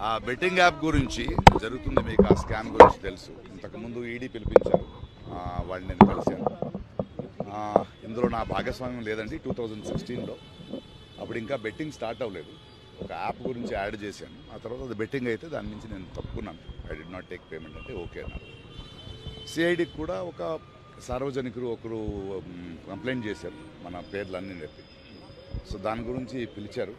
ఆ betting app గురించి జరుగుతుంది మీకు ఆ స్కామ్ గురించి తెలుసు. ఇంతకుముందు ఈడీ పిలిపించారు. వాళ్ళు నేను కలిశాను. ఇందులో నా భాగస్వామ్యం లేదండి. టూ థౌజండ్ సిక్స్టీన్లో అప్పుడు ఇంకా బెట్టింగ్ స్టార్ట్ అవ్వలేదు. ఒక యాప్ గురించి యాడ్ చేశాను. ఆ తర్వాత అది బెట్టింగ్ అయితే దాని నుంచి నేను తప్పుకున్నాను. I did not take payment అంటే ఓకే అన్నారు. సిఐడికి కూడా ఒక సార్వజనికులు ఒకరు కంప్లైంట్ చేశారు. మన పేర్లన్నీ చెప్పి. సో దాని గురించి పిలిచారు.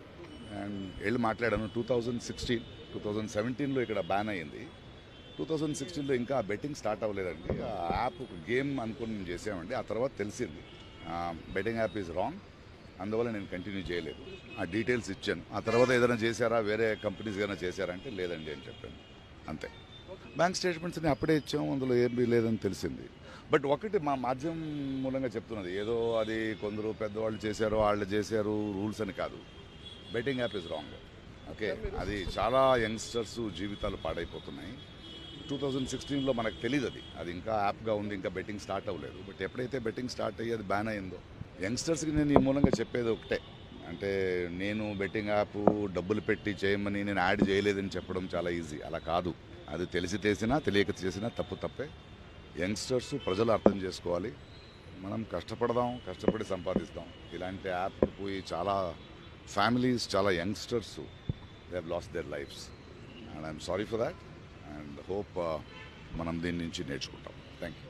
అండ్ వెళ్ళి మాట్లాడాను two thousand sixteen two thousand సెవెంటీన్లో ఇక్కడ బ్యాన్ అయ్యింది. టూ థౌజండ్ సిక్స్టీన్లో ఇంకా బెట్టింగ్ స్టార్ట్ అవ్వలేదండి. ఆ యాప్ ఒక గేమ్ అనుకుని మేము చేసామండి ఆ తర్వాత తెలిసింది. బెట్టింగ్ యాప్ ఈజ్ రాంగ్ అందువల్ల నేను కంటిన్యూ చేయలేదు. ఆ డీటెయిల్స్ ఇచ్చాను. ఆ తర్వాత ఏదైనా చేశారా? వేరే కంపెనీస్ ఏదైనా చేశారంటే లేదండి అని చెప్పాను. అంతే. బ్యాంక్ స్టేట్మెంట్స్ని అప్పుడే ఇచ్చాము. అందులో ఏమీ లేదని తెలిసింది. బట్ ఒకటి మా మాధ్యమం మూలంగా చెప్తున్నది. ఏదో అది కొందరు పెద్దవాళ్ళు చేశారు వాళ్ళు చేశారు రూల్స్ అని కాదు. Betting app is wrong okay అది చాలా యంగ్స్టర్స్ జీవితాలు పాడైపోతున్నాయి. టూ థౌజండ్ సిక్స్టీన్లో మనకు తెలియదు అది. అది ఇంకా యాప్గా ఉంది ఇంకా బెట్టింగ్ స్టార్ట్ అవ్వలేదు. బట్ ఎప్పుడైతే బెట్టింగ్ స్టార్ట్ అయ్యి అది బ్యాన్ అయిందో యంగ్స్టర్స్కి నేను ఈ మూలంగా చెప్పేది ఒకటే. అంటే నేను బెట్టింగ్ యాప్ డబ్బులు పెట్టి చేయమని నేను యాడ్ చేయలేదని చెప్పడం చాలా ఈజీ అలా కాదు. అది తెలిసి చేసినా తెలియక చేసినా తప్పు తప్పే. యంగ్స్టర్స్ ప్రజలు అర్థం చేసుకోవాలి. మనం కష్టపడదాం కష్టపడి సంపాదిస్తాం. ఇలాంటి యాప్ పోయి చాలా ఫ్యామిలీస్ చాలా youngsters they have lost their lives and I'm sorry for that and hope మనం దీని నుంచి నేర్చుకుంటాం. Thank you